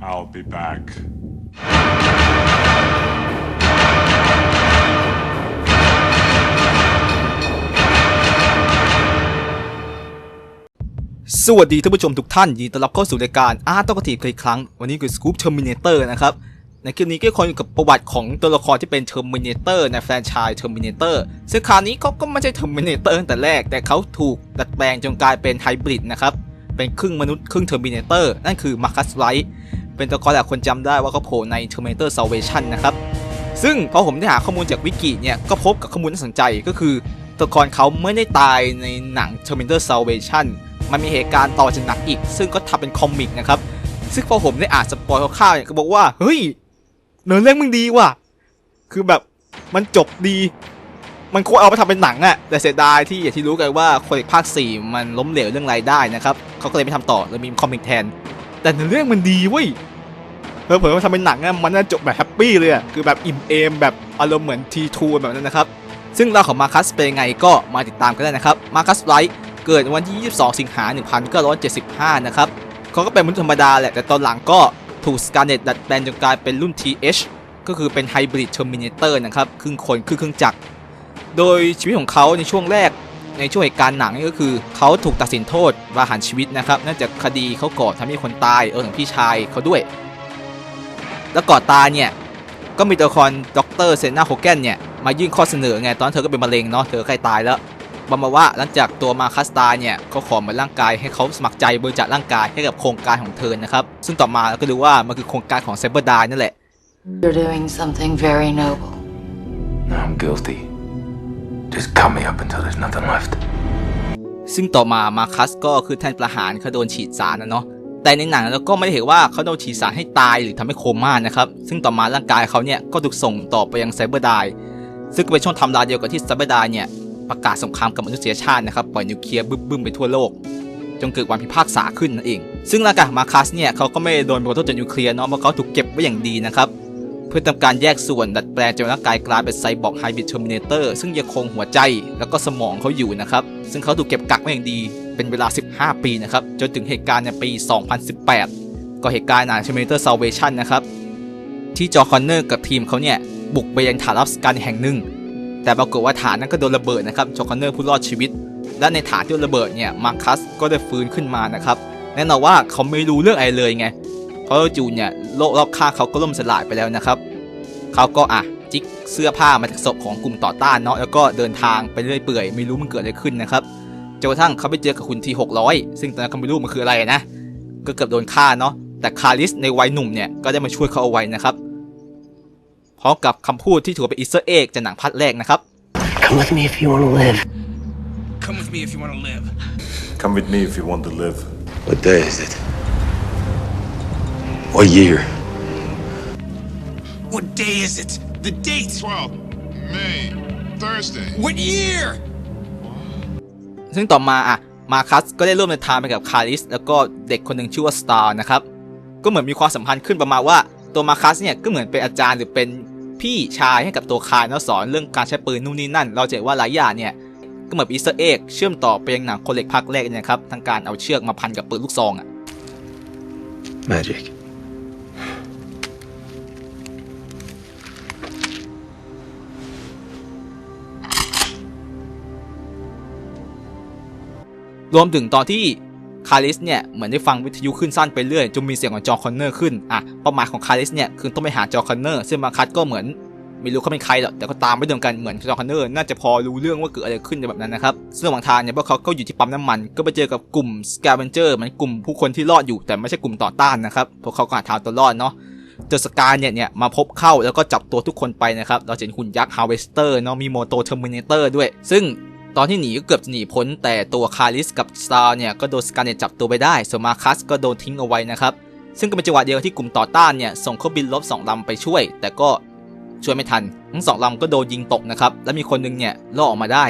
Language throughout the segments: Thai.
I'll be back. สวัสดีท่านผู้ชมทุกท่านยินดีต้อนรับเข้าสู่รายการอาร์ตกทีเคยครั้ง วันนี้คือ Scoop Terminator นะครับ ในคลิปนี้ก็คนอยู่กับประวัติของตัวละครที่เป็น Terminator ในแฟรนไชส์ Terminator ซึ่งคราวนี้เขาก็ไม่ใช่ Terminator ตั้งแต่แรก แต่เขาถูกดัดแปลงจนกลายเป็นไฮบริดนะครับ เป็นครึ่งมนุษย์ครึ่ง Terminator นั่นคือ Marcus Wright เป็นตัวละครหลายคนจำได้ว่าเขาโผล่ใน Terminator Salvation นะครับ ซึ่งพอผมได้หาข้อมูลจากวิกิเนี่ยก็พบกับข้อมูลน่าสนใจก็คือตัวละครเขาไม่ได้ตายในหนัง Terminator Salvation มันมีเหตุการณ์ต่อจากหนังอีก ซึ่งก็ทำเป็นคอมิกนะครับ ซึ่งพอผมได้อ่านสปอยล์คร่าวๆเนี่ยก็บอกว่าเฮ้ยเนื้อเรื่องมึงดีว่ะคือแบบมันจบดี มันควรเอาไปทำเป็นหนังอะแต่เสียดายที่อย่างที่รู้กันว่าคนอีกภาค 4 มันล้มเหลวเรื่องรายได้นะครับเขาก็เลยไม่ทำต่อเลยมีคอมิกแทน แต่เนื้อเรื่องมันดีเว้ย เผลอๆมาทำเป็นหนังอะมันน่าจบแบบแฮปปี้เลยอะคือแบบอิ่มเอมแบบอารมณ์เหมือนทีทูแบบนั้นนะครับ ซึ่งเราของมาคัสเป็นไงก็มาติดตามกันได้นะครับมาคัสไลท์เกิดวันที่ 22 สิงหา 1975 นะครับเขาก็เป็นมนุษย์ธรรมดาแหละแต่ตอนหลังก็ถูกสการเน็ตดัดแปลงจนกลายเป็นรุ่น TH ก็คือเป็นไฮบริดเทอร์มินเตอร์นะครับครึ่งคนครึ่งเครื่องจักร โดยชีวิตของเขาในช่วงแรกในช่วงเหตุการณ์หนังนี่ก็คือเขาถูกตัดสินโทษประหารชีวิตนะครับเนื่องจากคดีเขาก่อทำให้คนตายเออของพี่ชายเขาด้วย แล้วก่อนตายเนี่ยก็มีตัวละครดรเซนาโฮแกนเนี่ยมายื่นข้อเสนอไงตอนนนเธอก็เป็นมะเร็งเนาะเธอใกล้ตายแล้วบอกมาว่าหลังจากตัวมาคัสตาเนี่ยเขาขอเหมือนร่างกายให้เขาสมัครใจบริจาคร่างกายให้กับโครงการของเธอนะครับซึ่งต่อมาเราก็รู้ว่ามันคือโครงการของไซเบอร์ไดนั่นแหละ You're doing something very noble. I'm guilty. Just cut me up until there's nothing left. ซึ่งต่อมามาคัสก็คือแทนประหารเขาโดนฉีดสารนะเนาะ แต่ในหนังเราก็ไม่ได้เห็นว่าเขาโดนฉีดสารให้ตายหรือทำให้โคม่านะครับ ซึ่งต่อมาร่างกายเขาเนี่ยก็ถูกส่งต่อไปยังไซเบอร์ไดซึ่งเป็นช่วงทำลายเดียวกับที่ไซเบอร์ไดเนี่ยประกาศสงครามกับมนุษยชาตินะครับปล่อยนิวเคลียร์บึ้มๆไปทั่วโลกจนเกิดวันพิพากษาขึ้นนั่นเอง ซึ่งร่างกายมาคัสเนี่ยเขาก็ไม่โดนโดนโทษจากนิวเคลียร์เนาะเพราะเขาถูกเก็บไว้อย่างดีนะครับ เพื่อทำการแยกส่วนดัดแปลงจนร่างกายกลายเป็นไซบอร์กไฮบริดเทอร์มินเตอร์ซึ่งยังคงหัวใจแล้วก็สมองเขาอยู่นะครับ ซึ่งเขาถูกเก็บกักไว้อย่างดีเป็นเวลา 15 ปีนะครับ จนถึงเหตุการณ์ในปี 2018 ก็เหตุการณ์หนัง Terminator Salvation นนะครับ ที่จอคอนเนอร์กับทีมเขาเนี่ยบุกไปยังฐานรับสการแห่งหนึ่ง แต่ปรากฏว่าฐานนั้นก็โดนระเบิดนะครับจอคอนเนอร์ผู้รอดชีวิต และในฐานที่โดนระเบิดเนี่ยมาคัสก็ได้ฟื้นขึ้นมานะครับแน่นอนว่าเขาไม่รู้เรื่องอะไรเลยไง เพราะจู่เนี่ยโลกรอบข้างเขาก็ล่มสลายไปแล้วนะครับเขาก็อะจิกเสื้อผ้ามาจากศพของกลุ่มต่อต้านเนาะแล้วก็เดินทางไปเรื่อยเปื่อยไม่รู้มันเกิดอะไรขึ้นนะครับจนกระทั่งเขาไปเจอกับคุณที600ซึ่งตอนนั้นเขาไม่รู้มันคืออะไรนะก็เกือบโดนฆ่าเนาะแต่คาริสในวัยหนุ่มเนี่ยก็ได้มาช่วยเขาเอาไว้นะครับพร้อมกับคำพูดที่ถือว่าเป็นอีสเตอร์เอ็กจากหนังพัดแรกนะครับ Come with me if you want to live. Come with me if you want to live. Come with me if you want to live. What day is it? What year? What day is it? The date. 12th, May, Thursday. What year? ซึ่งต่อมาอะมาคัสก็ได้ร่วมเดินทางไปกับคาริส แล้วก็เด็กคนหนึ่งชื่อว่าสตาร์นะครับ ก็เหมือนมีความสัมพันธ์ขึ้นประมาณว่า ตัวมาคัสเนี่ยก็เหมือนเป็นอาจารย์หรือเป็นพี่ชายให้กับตัวคายแล้วสอนเรื่องการใช้ปืนนู่นนี่นั่น เราจะเห็นว่าหลายอย่างเนี่ย ก็เหมือนอีสเตอร์เอ็กเชื่อมต่อไปยังหนังคนเหล็กภาคแรกเนี่ยนะครับทั้งการเอาเชือกมาพันกับปืนลูกซองอะ Magic. รวมถึงตอนที่คาริสเนี่ยเหมือนได้ฟังวิทยุขึ้นสั้นไปเรื่อยจนมีเสียงของจอคอนเนอร์ขึ้นอะเป้าหมายของคาริสเนี่ยคือต้องไปหาจอคอนเนอร์ซึ่งมาคัสก็เหมือนไม่รู้เขาเป็นใครหรอกแต่ก็ตามไปเดิมกันเหมือนจอคอนเนอร์น่าจะพอรู้เรื่องว่าเกิดอะไรขึ้นแบบนั้นนะครับซึ่งระหว่างทางเนี่ยพวกเขาก็อยู่ที่ปั๊มน้ำมัน ก็ไปเจอกับกลุ่มสแกเวนเจอร์มันกลุ่มผู้คนที่รอดอยู่แต่ไม่ใช่กลุ่มต่อต้านนะครับพวกเขาก็หาทางตัวรอดเนาะเจอสกาเนี่ยเนี่ยมาพบเข้าแล้วก็จับตัวทุกคนไปนะครับเราเห็นหุ่นยักษ์ฮาวเวสเตอร์เนาะมีโมโตเทอร์มินเตอร์ด้วย ซึ่ง ตอนที่หนีก็เกือบจะหนีพ้น แต่ตัวคาริสกับสตาร์เนี่ยก็โดนสการเนตจับตัวไปได้ ส่วนมาคัสก็โดนทิ้งเอาไว้นะครับ ซึ่งก็เป็นจังหวะเดียวที่กลุ่มต่อต้านเนี่ยส่งเครื่องบินลบสองลำไปช่วย แต่ก็ช่วยไม่ทัน ทั้งสองลำก็โดนยิงตกนะครับ และมีคนหนึงเนี่ยรอดออกมาได้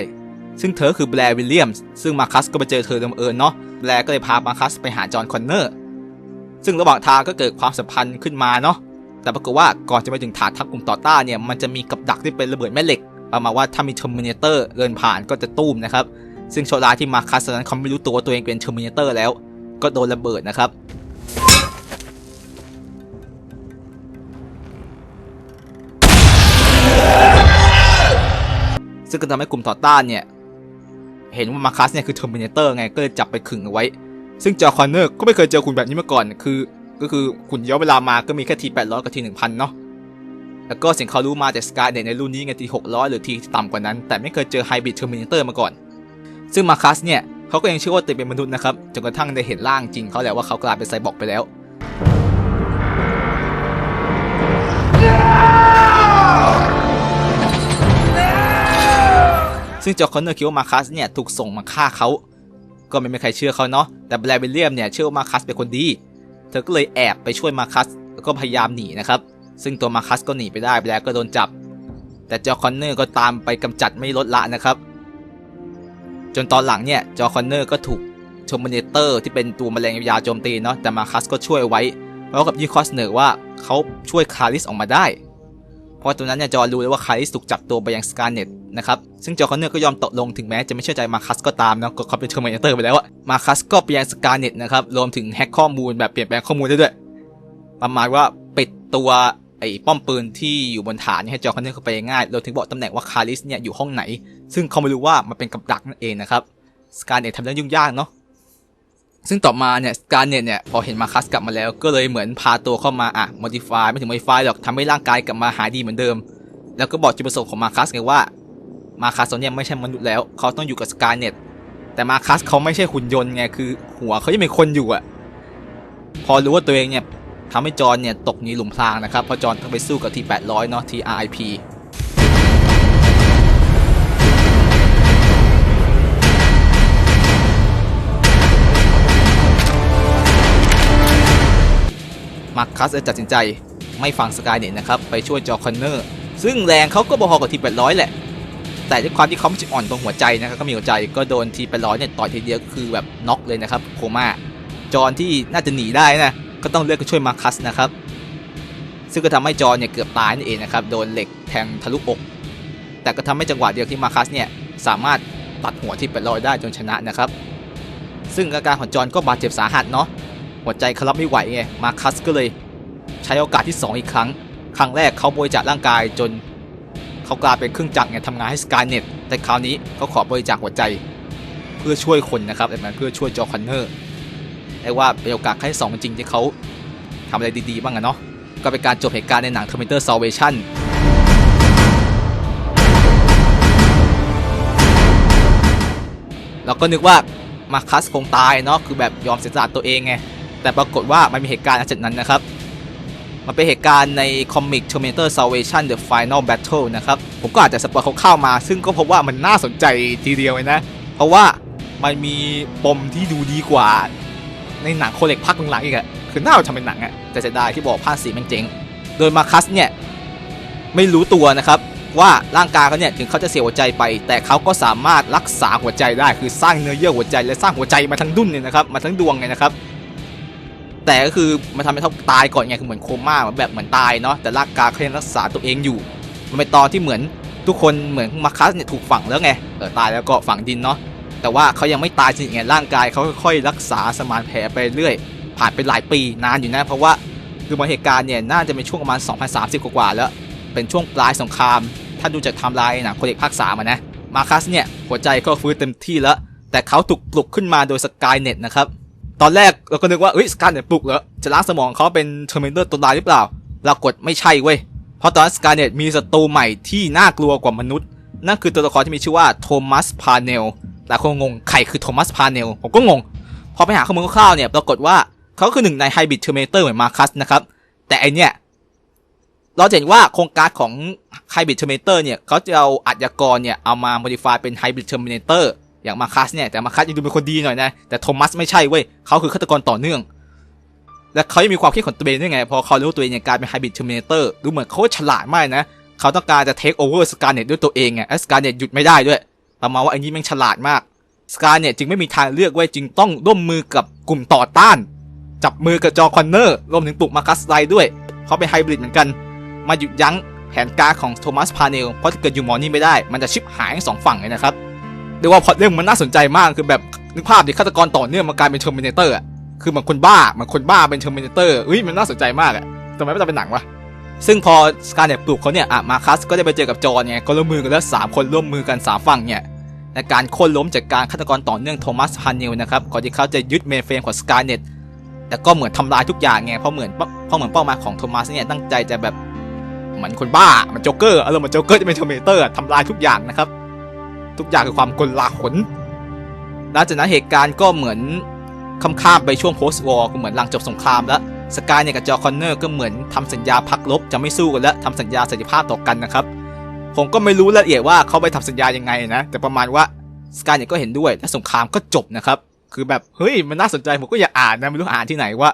ซึ่งเธอคือแบร์วิลเลียมส์ซึ่งมาคัสก็ไปเจอเธอบังเอิญเนาะ แบร์ก็เลยพามาคัสไปหาจอห์นคอนเนอร์ ซึ่งระหว่างทางก็เกิดความสัมพันธ์ขึ้นมาเนาะ แต่ปรากฏว่าก่อนจะไปถึงฐานทัพกลุ่มต่อต้านเนี่ย มันจะมีกับดักที่เป็นระเบิดแม่เหล็ก ประมาณว่าถ้ามีเทอร์มินาเตอร์เดินผ่านก็จะตุ้มนะครับ ซึ่งโชลาที่มาคัสนั้นเขาไม่รู้ตัวตัวเองเป็นเทอร์มินาเตอร์แล้ว ก็โดนระเบิดนะครับซึ่งก็ทำให้กลุ่มต่อต้านเนี่ย เห็นว่ามาคัสเนี่ยคือเทอร์มินาเตอร์ไงก็เลยจับไปขึงเอาไว้ ซึ่งจอคอนเนอร์ก็ไม่เคยเจอคุณแบบนี้มาก่อน คือ ก็คือคุณย้อนเวลามาก็มีแค่ทีแปดร้อยกับทีหนึ่งพันเนาะ แล้วก็สิ่งเขารู้มาจากสกายเนในรุ่นนี้ไงที600 หรือทีต่ำกว่านั้น แต่ไม่เคยเจอไฮบริดเทอร์มินเตอร์มาก่อน ซึ่งมาคัสเนี่ยเขาก็ยังเชื่อว่าตัวเป็นมนุษย์นะครับ จนกระทั่งได้เห็นร่างจริงเขาและว่าเขากลายเป็นไซบอร์กไปแล้วซึ่งจอคอนเนอร์คิดว่ามาคัสเนี่ยถูกส่งมาฆ่าเขา ก็ไม่มีใครเชื่อเขาเนาะ แต่แบร์วิลเลียมเนี่ยเชื่อว่ามาคัสเป็นคนดี เธอก็เลยแอบไปช่วยมาคัสแล้วก็พยายามหนีนะครับ ซึ่งตัวมาคัสก็หนีไปได้แบร์ก็โดนจับ แต่จอคอนเนอร์ก็ตามไปกำจัดไม่ลดละนะครับ จนตอนหลังเนี่ยจอคอนเนอร์ก็ถูกชมเนเตอร์ที่เป็นตัวแมลงยาโจมตีเนาะแต่มาคัสก็ช่วยไว้แล้วกับยี่คอสเนอร์ว่าเขาช่วยคาริสออกมาได้ เพราะตอนนั้นเนี่ยจอห์รู้เลยว่าคาริสถูกจับตัวไปยังสกาเน็ตนะครับซึ่งจอคอนเนอร์ก็ยอมตกลงถึงแม้จะไม่เชื่อใจมาคัสก็ตามเนาะก็เขาเป็นเทอร์มินเตอร์ไปแล้วอะมาคัสก็ไปยังสกาเน็ตนะครับรวมถึงแฮ็กข้อมูลแบบเปลี่ยนแปลงข้อมูลได้ด้วยประมาณว่าปิดตัว ไอ้ป้อมปืนที่อยู่บนฐานให้จอคอนเนอร์เข้าไปง่ายเรวมถึงบอกตำแหน่งว่าคาริสเนี่ยอยู่ห้องไหน ซึ่งเขาไม่รู้ว่ามันเป็นกับดักนั่นเองนะครับสการเน็ตทำเรื่องยุ่งยากเนาะซึ่งต่อมาเนี่ยสการเน็ตเนี่ยพอเห็นมาคัสกลับมาแล้ว ก็เลยเหมือนพาตัวเข้ามาอะ modify ไม่ถึง modify หรอกทำให้ร่างกายกลับมาหายดีเหมือนเดิม แล้วก็บอกจุดประสงค์ของมาคัสไงว่ามาคัสตอนเนี้ยไม่ใช่มนุษย์แล้ว เขาต้องอยู่กับสการเน็ตแต่มาคัสเขาไม่ใช่หุ่นยนต์ไงคือ หัวเขายังเป็นคนอยู่อะพอรู้ว่าตัวเองเนี่ย ทำให้จอนเนี่ยตกหนีหลุมพรางนะครับเพอจอนต้องไปสู้กับที800เนาะที RIP มาร์คัสเลยตัดสินใจไม่ฟังสกายเน็ตนะครับไปช่วยจอคอนเนอร์ ซึ่งแรงเขาก็พอๆกับที800แหละ แต่ด้วยความที่เขาไม่ใช่อ่อนตรงหัวใจนะครับก็มีหัวใจก็โดนที800เนี่ยต่อยทีเดียวคือแบบน็อกเลยนะครับโคม่าจอนที่น่าจะหนีได้นะ ก็ต้องเลือกช่วยมาคัสนะครับ ซึ่งก็ทำให้จอเนี่ยเกือบตายนั่นเองนะครับ โดนเหล็กแทงทะลุอก แต่ก็ทำให้จังหวะเดียวที่มาคัสเนี่ยสามารถตัดหัวที800ได้จนชนะนะครับ ซึ่งอาการของจอนก็บาดเจ็บสาหัสเนาะ หัวใจเขารับไม่ไหวไง มาคัสก็เลย ใช้โอกาสที่ 2 อีกครั้ง ครั้งแรกเขาบริจาคร่างกายจนเขากลายเป็นเครื่องจักรไงทำงานให้สกายเน็ต แต่คราวนี้เขาขอบริจาคหัวใจ เพื่อช่วยคนนะครับแต่มันเพื่อช่วยจอคอนเนอร์ เรียกว่าเป็นโอกาสครั้งที่สองจริงที่เขาทำอะไรดีๆบ้างอะเนาะก็เป็นการจบเหตุการณ์ในหนัง Terminator Salvation เราก็นึกว่ามาคัสคงตายเนาะคือแบบยอมเสียสละตัวเองไงแต่ปรากฏว่ามันมีเหตุการณ์หลังจากนั้นนะครับ มันเป็นเหตุการณ์ในคอมิก Terminator Salvation The Final Battle นะครับ ผมก็อาจจะสปอยเข้ามา ซึ่งก็พบว่ามันน่าสนใจทีเดียวเลยนะ เพราะว่ามันมีปมที่ดูดีกว่า ในหนังโคเล็กพักหลังๆอีกอะคือน่าเอาทำเป็นหนังอะแต่เสียดายที่บอกภาคสีมันเจ๋งโดยมาคัสเนี่ยไม่รู้ตัวนะครับว่าร่างกายเขาเนี่ยถึงเขาจะเสียหัวใจไป แต่เขาก็สามารถรักษาหัวใจได้ คือสร้างเนื้อเยื่อหัวใจและสร้างหัวใจมาทั้งดุ้นเนี่ยนะครับมาทั้งดวงไงนะครับ แต่ก็คือมันทำให้เขาตายก่อนไงคือเหมือนโคม่าแบบเหมือนตายเนาะแต่ร่างกายเขายังรักษาตัวเองอยู่ มันเป็นตอนที่เหมือนทุกคนเหมือนมาคัสเนี่ยถูกฝังแล้วไงเออตายแล้วก็ฝังดินเนาะ แต่ว่าเขายังไม่ตายจริงไงร่างกายเขาค่อยๆรักษาสมานแผลไปเรื่อย ผ่านไปหลายปีนานอยู่นะ เพราะว่าคือมาเหตุการณ์เนี่ยน่าจะเป็นช่วงประมาณ 2030 กว่าๆแล้ว เป็นช่วงปลายสงคราม ถ้าดูจากไทม์ไลน์หนังโคเด็กภาคสามนะมาคัสเนี่ยหัวใจก็ฟื้นเต็มที่แล้ว แต่เขาถูกปลุกขึ้นมาโดยสกายเน็ตนะครับตอนแรกเราก็นึกว่าเอ้ยสกายเน็ตปลุกเหรอจะล้างสมองเขาเป็นเทอร์มินเตอร์ตัวร้ายหรือเปล่าปรากฏไม่ใช่เว้ยเพราะตอนนั้นสกายเน็ตมีศัตรูใหม่ที่น่ากลัวกว่ามนุษย์ นั่นคือตัวละครที่มีชื่อว่าโทมัสพาเนล หลายคนงงใครคือโทมัสพาเนลผมก็งง พอไปหาข้อมูลคร่าวๆเนี่ยปรากฏว่าเขาคือหนึ่งในไฮบริดเทอร์เมเตอร์เหมือนมาคัสนะครับ แต่ไอเนี่ยเราเห็นว่าโครงการของ Hybrid Terminator เนี่ยเขาจะเอาอัจฉกรเนี่ยเอามา modify เป็น Hybrid Terminator อย่างมาคัสเนี่ยแต่มาคัสยังดูเป็นคนดีหน่อยนะ แต่โทมัสไม่ใช่เว้ยเขาคือฆาตกรต่อเนื่อง และเขายังมีความคิดของตัวเองด้วยไง พอเขารู้ว่าตัวเองเนี่ยกลายเป็น Hybrid Terminator ดูเหมือนเขาฉลาดมากนะ เขาต้องการจะ take over Scarnet ด้วยตัวเองไงและ Scarnet หยุดไม่ได้ด้วย ประมาณว่าไอันนี้แม่งฉลาดมาก Scarnet จึงไม่มีทางเลือกไว้จึงต้องร่วมมือกับกลุ่มต่อต้าน จับมือกับจอคอนเนอร์รวมถึงปลุกมาคัสไลด้วย เขาเป็นไฮบริดเหมือนกัน มาหยุดยั้งแผนการของโทมัสพาเนลเพราะถ้าเกิดอยู่หมอนี่ไม่ได้ มันจะชิบหายทั้งสองฝั่งเลยนะครับเรียกว่าพอเรื่องมันน่าสนใจมากคือแบบนึกภาพดิฆาตกรต่อเนื่องมากลายเป็นเทอร์มินเตอร์อะคือเหมือนคนบ้าเหมือนคนบ้าเป็นเทอร์มินเตอร์เฮ้ยมันน่าสนใจมากอะทำไมไม่ทำเป็นหนังวะ ซึ่งพอสการเน็ตปลุกเขาเนี่ยอะมาคัสก็ได้ไปเจอกับจอห์นไงก็ร่วมมือกันแล้วสามคนร่วมมือกันสามฝั่งเนี่ยในการโค่นล้มจากการฆาตกรต่อเนื่องโทมัสพานิลนะครับก่อนที่เขาจะยึดเมนเฟรมของสกาเน็ตแต่ก็เหมือนทำลายทุกอย่างไงเพราะเหมือนเพราะเหมือนเป้าหมายของโทมัสเนี่ยตั้งใจจะแบบเหมือนคนบ้าเหมันโจ๊กเกอร์อารมณ์มือนโจ๊กเกอร์จะเป็นเทอร์มินเตอร์ทำลายทุกอย่างนะครับ ทุกอย่างคือความกลาหนหลังจากนั้นเหตุการณ์ก็เหมือนค่ำข้าไปช่วง post war ก็เหมือนหลังจบสงครามแล้ว สกายเนี่ยกับจอคอนเนอร์ก็เหมือนทำสัญญาพักลบจะไม่สู้กันแล้วทำสัญญาสันติภาพต่อกันนะครับ ผมก็ไม่รู้รายละเอียดว่าเขาไปทำสัญญายังไงนะ แต่ประมาณว่าสกายเนี่ยก็เห็นด้วยและสงครามก็จบนะครับคือแบบเฮ้ยมันน่าสนใจผมก็อยากอ่านนะไม่รู้อ่านที่ไหนว่า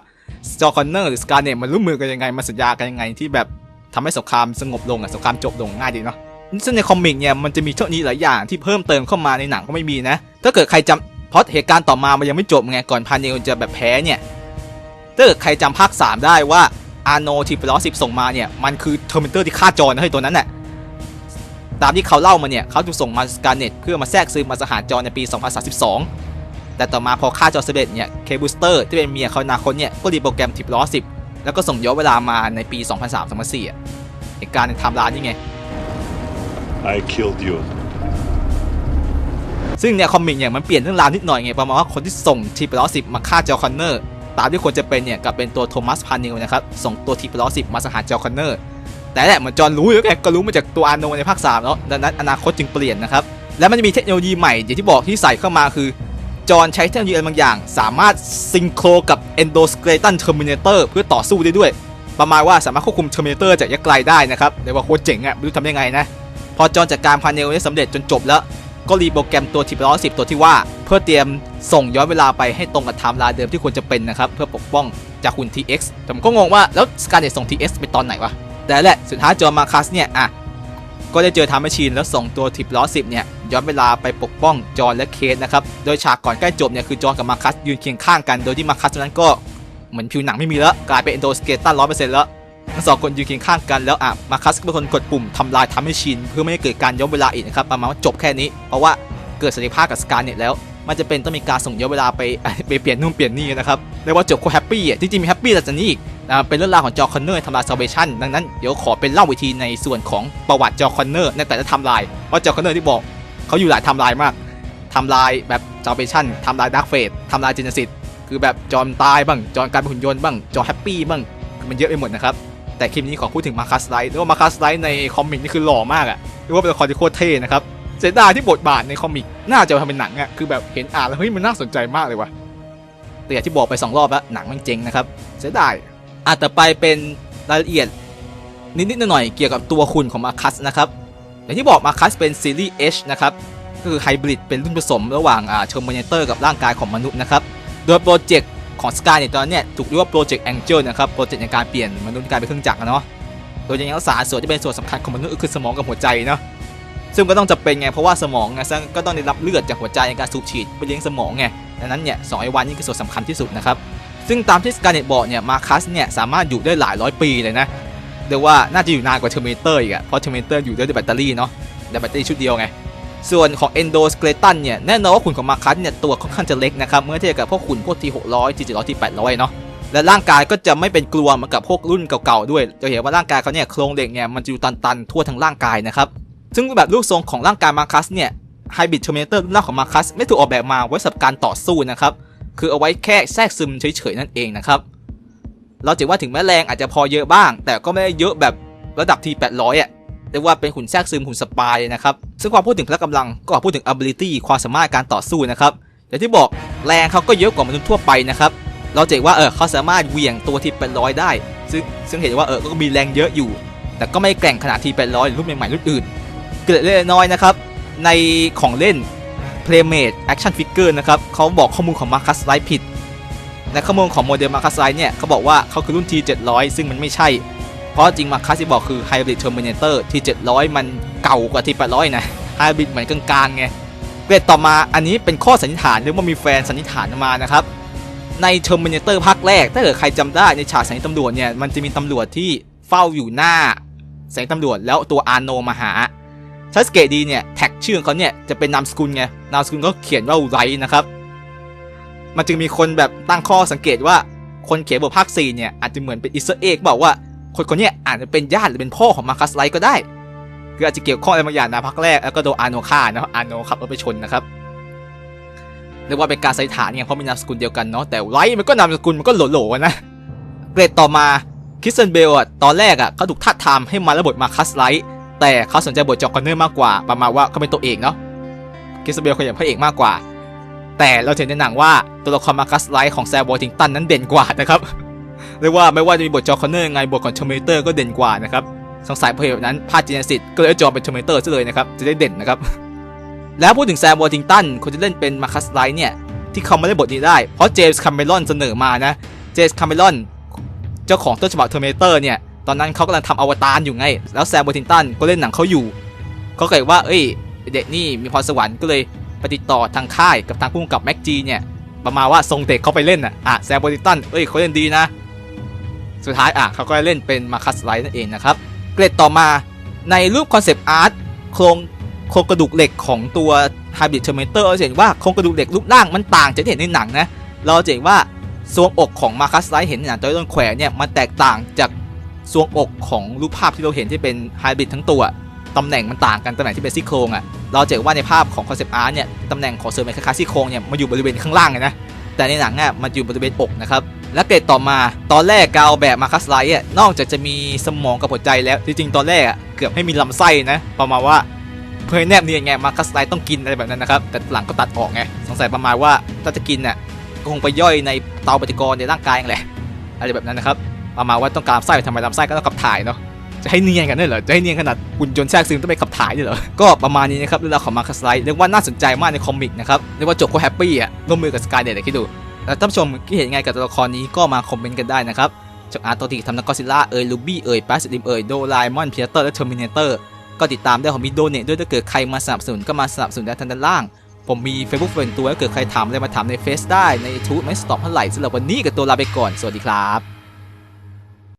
จอคอนเนอร์หรือสกายเนี่ยมันร่วมมือกันยังไงมาสัญญากันยังไงที่แบบทำให้สงครามสงบลงอะสงครามจบลงง่ายดีเนาะซึ่งในคอมิกเนี่ยมันจะมีเท่านี้หลายอย่างที่เพิ่มเติมเข้ามาในหนังก็ไม่มีนะ ถ้าเกิดใครจำเพราะเหตุการณ์ต่อมามันยังไม่จบไงก่อนพาเนลจะแบบแพ้เนี่ย ถ้าเกิดใครจำภาค 3 ได้ว่าอาโนทีเปลสิบส่งมาเนี่ย มันคือเทอร์มินเตอร์ที่ฆ่าจอห์นนะเฮ้ยตัวนั้นแหละตามที่เขาเล่ามาเนี่ย เขาถูกส่งมาสการเน็ตเพื่อมาแทรกซึมมาสหารจอห์นในปี 2032 แต่ต่อมาพอฆ่าจอห์นเสร็จเนี่ย เคบูสเตอร์ที่เป็นเมียเขาอนาคตเนี่ย ก็รีโปรแกรมทีเปลสิบแล้วก็ส่งย้อนเวลามาในปี 2003-2004อะเหตุการณ์ในไทม์ไลน์นี่ไง I killed you. ซึ่งเนี่ยคอมิกเนี่ยมันเปลี่ยนเรื่องราวนิดหน่อยไงประมาณว่าคนที่ส่งทีเปลสิบมาฆ่าจอห์นคอนเนอร์ ตามที่ควรจะเป็นเนี่ยกับเป็นตัวโทมัสพานิลนะครับส่งตัวทีปล้อสิบมาสังหารจอห์นคอนเนอร์แต่แหละมือนจอนรู้อยู่แล้วไงก็รู้มาจากตัวอาโนในภาค3แล้วดังนั้นอนาคตจึงเปลี่ยนนะครับและมันจะมีเทคโนโลยีใหม่อย่างที่บอกที่ใส่เข้ามาคือจอนใช้เทคโนโลยีอะไรบางอย่าง สามารถซิงโครกับ Endoskeleton Terminator เพื่อต่อสู้ได้ด้วย ประมาณว่าสามารถควบคุม Terminator จากยักษ์ไกลได้นะครับเรียกว่าโคตรเจ๋งอะไม่รู้ทำยังไงนะ พอจอนจัดการพาเนลได้สำเร็จจนจบแล้ว ก็รีโปรแกรมตัวทีร้อสิบตัวที่ว่า เพื่อเตรียม ส่งย้อนเวลาไปให้ตรงกับไทม์ไลน์เดิมที่ควรจะเป็นนะครับ เพื่อปกป้องจากหุ่น TX แต่ผมก็งงว่าแล้วสการ์เน็ตส่ง TX ไปตอนไหนวะ แต่แหละสุดท้ายจอห์นมาคัสเนี่ยอะก็ได้เจอไทม์แมชชีนแล้วส่งตัวทิปล้อสิบเนี่ยย้อนเวลาไปปกป้องจอห์นและเคสนะครับ โดยฉากก่อนใกล้จบเนี่ยคือจอห์นกับมาคัสยืนเคียงข้างกัน โดยที่มาคัสนั้นก็เหมือนผิวหนังไม่มีแล้วกลายเป็นเอนโดสเกตตันร้อยเปอร์เซ็นต์แล้วทั้งสองคนยืนเคียงข้างกันแล้วอะมาคัสก็เป็นคนกดปุ่มทำลายทำให้ชินเพื่อไม่ให้เกิดการย้อนเวลาอีกนะครับประมาณว่าจบแค่นี้เพราะว่าเกิดสันติภาพกับสการเน็ตแล้ว มันจะเป็นต้องมีการส่งย้อนเวลาไปไปเปลี่ยนนู่นเปลี่ยนนี่นะครับเรียกว่าจบโคตรแฮปปี้อะจริงๆมีแฮปปี้แต่จากนี้อีกนะเป็นเรื่องราวของจอคอนเนอร์ทำลายซาเวชันดังนั้นเดี๋ยวขอเป็นเล่าวิธีในส่วนของประวัติจอคอนเนอร์ในแต่ละทำลายเพราะจอคอนเนอร์ที่บอกเขาอยู่หลายทำลายมากทำลายแบบซาเวชันทำลายดาร์กเฟสทำลายเจเนซิสคือแบบจอมตายบ้างจอมกลายเป็นหุ่นยนต์บ้างจอแฮปปี้บ้างคือมันเยอะไปหมดนะครับแต่คลิปนี้ขอพูดถึงมาคัสไลท์เรียกว่ามาคัสไลท์ในคอมิกนี่คือหล่อมากอะเรียกว่าเป็นละครที่โคตรเท่นะครับ เสียดายที่บทบาทในคอมิกน่าจะทำเป็นหนังอะคือแบบเห็นอ่านแล้วเฮ้ยมันน่าสนใจมากเลยว่ะแต่อย่างที่บอกไปสองรอบแล้วหนังมันเจ๋งนะครับเสียดายอะต่อไปเป็นรายละเอียดนิดๆหน่อยๆเกี่ยวกับตัวคุณของมาคัสนะครับอย่างที่บอกมาคัสเป็นซีรีส์ H นะครับก็คือไฮบริดเป็นรุ่นผสมระหว่างอ่าเทอร์มินเตอร์กับร่างกายของมนุษย์นะครับโดยโปรเจกต์ของสกายเนี่ยตอนเนี้ยถูกเรียกว่าโปรเจกต์แองเจิลนะครับโปรเจกต์ในการเปลี่ยนมนุษย์กลายเป็นเครื่องจักรอะเนาะโดยยังรักษาส่วนที่เป็นส่วนสำคัญของมนุษย์ก็คือสมองกับหัวใจเนาะ ซึ่งก็ต้องจะเป็นไงเพราะว่าสมองไงก็ต้องได้รับเลือดจากหัวใจในการสูบฉีดไปเลี้ยงสมองไงดังนั้นเนี่ยสองไอวันนี่คือส่วนสำคัญที่สุดนะครับซึ่งตามที่สการเน็ตบอกเนี่ยมาคัสเนี่ยสามารถอยู่ได้หลายร้อยปีเลยนะเรียกว่าน่าจะอยู่นานกว่าเทอร์มิเตอร์อีกอะเพราะเทอร์มิเตอร์อยู่ด้วยแบตเตอรี่เนาะแต่แบตเตอรี่ชุดเดียวไงส่วนของ Endoskeeleton เนี่ยแน่นอนว่าขุนของมาคัสเนี่ยตัวค่อนข้างจะเล็กนะครับเมื่อเทียบกับพวกขุนพวกที่600ที่700ที่800เนาะและร่างกายก็จะไม่เป็นกลัวเหมือนกับพวกรุ่นเก่าๆด้วยจะเห็นว่าร่างกายเขาเนี่ยโครงเหล็กเนี่ยมันจะอยู่ตันๆทั่วทั้งร่างกายนะครับ ซึ่งแบบรูปทรงของร่างกายมาคัสเนี่ยไฮบริดเทอร์มินเตอร์รุ่นแรกของมาคัสไม่ถูกออกแบบมาไว้สำหรับการต่อสู้นะครับ คือเอาไว้แค่แทรกซึมเฉยๆนั่นเองนะครับ เราถือว่าถึงแม้แรงอาจจะพอเยอะบ้าง แต่ก็ไม่ได้เยอะแบบระดับที800อะเรียกว่าเป็นหุ่นแทรกซึมหุ่นสปายนะครับ ซึ่งความพูดถึงพละกำลังก็พูดถึง ability ความสามารถการต่อสู้นะครับ อย่างที่บอกแรงเขาก็เยอะกว่ามนุษย์ทั่วไปนะครับ เราจะเห็นว่าเออเขาสามารถเหวี่ยงตัวทีเป็นร้อยได้ ซึ่งซึ่งเห็นว่าเออก็มีแรงเยอะอยู่ แต่ก็ไม่แกร่งขนาดทีเป็นร้อยหรือรุ่นใหม่ๆรุ่นอื่น เกิดเล็กน้อยนะครับในของเล่น Playmate Action Figure นะครับเขาบอกข้อมูลของ Marcus Light ผิด ในข้อมูลของโมเดล Marcus Light เนี่ยเขาบอกว่าเขาคือรุ่น T700 ซึ่งมันไม่ใช่ เพราะจริง Marcus ที่บอกคือ Hybrid Terminator T700 มันเก่ากว่า T800 นะ Hybrid เหมือนกลางๆไงเกรดต่อมาอันนี้เป็นข้อสันนิษฐานหรือว่ามีแฟนสันนิษฐานมานะครับใน Terminator ภาคแรก ถ้าเกิดใครจำได้ในฉากสถานีตำรวจเนี่ยมันจะมีตำรวจที่เฝ้าอยู่หน้าสถานีตำรวจแล้วตัวอาโนมาหา ชัสเกตดีเนี่ยแท็กชื่อของเขาเนี่ยจะเป็นนามสกุลไงนามสกุลก็เขียนว่าไรนะครับ มันจึงมีคนแบบตั้งข้อสังเกตว่าคนเขียนบทภาค4เนี่ยอาจจะเหมือนเป็นอิสเอกบอกว่า คนคนนี้อาจจะเป็นญาติหรือเป็นพ่อของมาคัสไลก็ได้คืออาจจะเกี่ยวข้องอะไรบางอย่างนะพักแรกแล้วก็โดนอาโนฆ่านะอาโนขับรถไปชนนะครับเรียกว่าเป็นการสันนิษฐานเนี่ยเพราะมีนามสกุลเดียวกันเนาะแต่ไลท์มันก็นามสกุลมันก็โหลๆนะเกรดต่อมาคริสเซนเบลอะตอนแรกอะเขาถูกทัดทามให้มาแล้วบทมาคัสไลท์ แต่เขาสนใจบทจอห์นคอนเนอร์มากกว่า ประมาณว่าเขาเป็นตัวเอกเนาะคริสเบลเขาอยากพระเอกมากกว่า แต่เราเห็นในหนังว่าตัวละครมาคัสไลท์ของแซมวอร์ทิงตันนั้นเด่นกว่านะครับเรียกว่าไม่ว่าจะมีบทจอคอนเนอร์ยังไงบทของเทอร์มิเตอร์ก็เด่นกว่านะครับสงสัยเพราะเหตุนั้นพลาดจีเนสิตก็เลยจอเป็นเทอร์มิเตอร์ซะเลยนะครับจะได้เด่นนะครับแล้วพูดถึงแซมวอร์ทิงตันคนที่เล่นเป็นมาคัสไลท์เนี่ยที่เขาไมาเล่นบทนี้ได้เพราะเจมส์คาเมรอนเสนอมานะเจมส์คาเมรอนเจ้าของต้นฉบับเทอร์มิเตอร์เนี่ย ตอนนั้นเขากำลังทำอวตารอยู่ไง แล้วแซมเบอร์ทินตันก็เล่นหนังเขาอยู่เขาก็เลยว่า เอ้ยเด็กนี่มีพรสวรรค์ก็เลยไปติดต่อทางค่ายกับทางผู้กำกับแม็กจีเนี่ยประมาณว่าส่งเด็กเขาไปเล่นอะอะแซมเบอร์ทินตันเอ้ยเขาเล่นดีนะ สุดท้ายอะเขาก็เล่นเป็นมาคัสไลท์นั่นเองนะครับเกรดต่อมาในรูปคอนเซปต์อาร์ตโครงโครงกระดูกเหล็กของตัว Hybrid Terminator เราเห็นว่าโครงกระดูกเหล็กรูปร่างมันต่างจากที่เห็นในหนังนะ เราจะเห็นว่าทรวงอกของมาคัสไลท์เห็นในหนังตัวต้นแขวนเนี่ยมันแตกต่างจาก ทรวงอกของรูปภาพที่เราเห็นที่เป็นไฮบริดทั้งตัวตำแหน่งมันต่างกันตำแหน่งที่เป็นซี่โครงอะ่ะเราจะเห็นว่าในภาพของคอนเซปต์อาร์ตเนี่ยตำแหน่งของเซอร์เมคคลาซี่โครงเนี่ยมันอยู่บริเวณข้างล่างเลยนะแต่ในหนังอะมันอยู่บริเวณอกนะครับและเกรดต่อมาตอนแรกกาวแบบมาคัสไลท์อะนอกจากจะมีสมองกับหัวใจแล้วจริงๆตอนแรกอะเกือบให้มีลำไส้นะประมาณว่าเพื่อแนบเนียนไงมาคัสไลท์ต้องกินอะไรแบบนั้นนะครับแต่หลังก็ตัดออกไงสงสัยประมาณว่าถ้าจะกินน่ะก็คงไปย่อยในเตาปฏิกรณ์ในร่างกายนั่นแหละอะไรแบบนั้นนะครับ ประมาณว่าต้องการไส้ไปทำไมลำไส้ก็ต้องขับถ่ายเนาะจะให้เนียนกันได้เหรอ จะให้เนียนขนาดหุ่นยนต์แทรกซึมต้องไปขับถ่ายด้วยเหรอ ก็ประมาณนี้นะครับเรื่องราวของมาคัสไลท์เรียกว่าน่าสนใจมากในคอมิกนะครับ เรียกว่าจบก็แฮปปี้อะร่วมมือกับสกายเดคิดดู แล้วท่านผู้ชมคิดเห็นไงกับตัวละครนี้ก็มาคอมเมนต์กันได้นะครับจากอาร์ตตัวที่ทำนักก็ซิล่าเอ่ยลูบี้เอ่ยแปซิลิมเอ่ยโดราเอมอนเพียเตอร์และเทอร์มินเตอร์ก็ติดตามได้ผมมีโดเนทด้วยถ้าเกิดใครมาสนับสนุนก็มาสนับสนุนได้ทางด้านล่าง ผมมี Facebook ส่วนตัวถ้าเกิดใครถามอะไรมาถามในเฟซได้ในทูตไม่สต็อปเท่าไหร่สำหรับวันนี้กับตัวลาไปก่อนสวัสดีครับ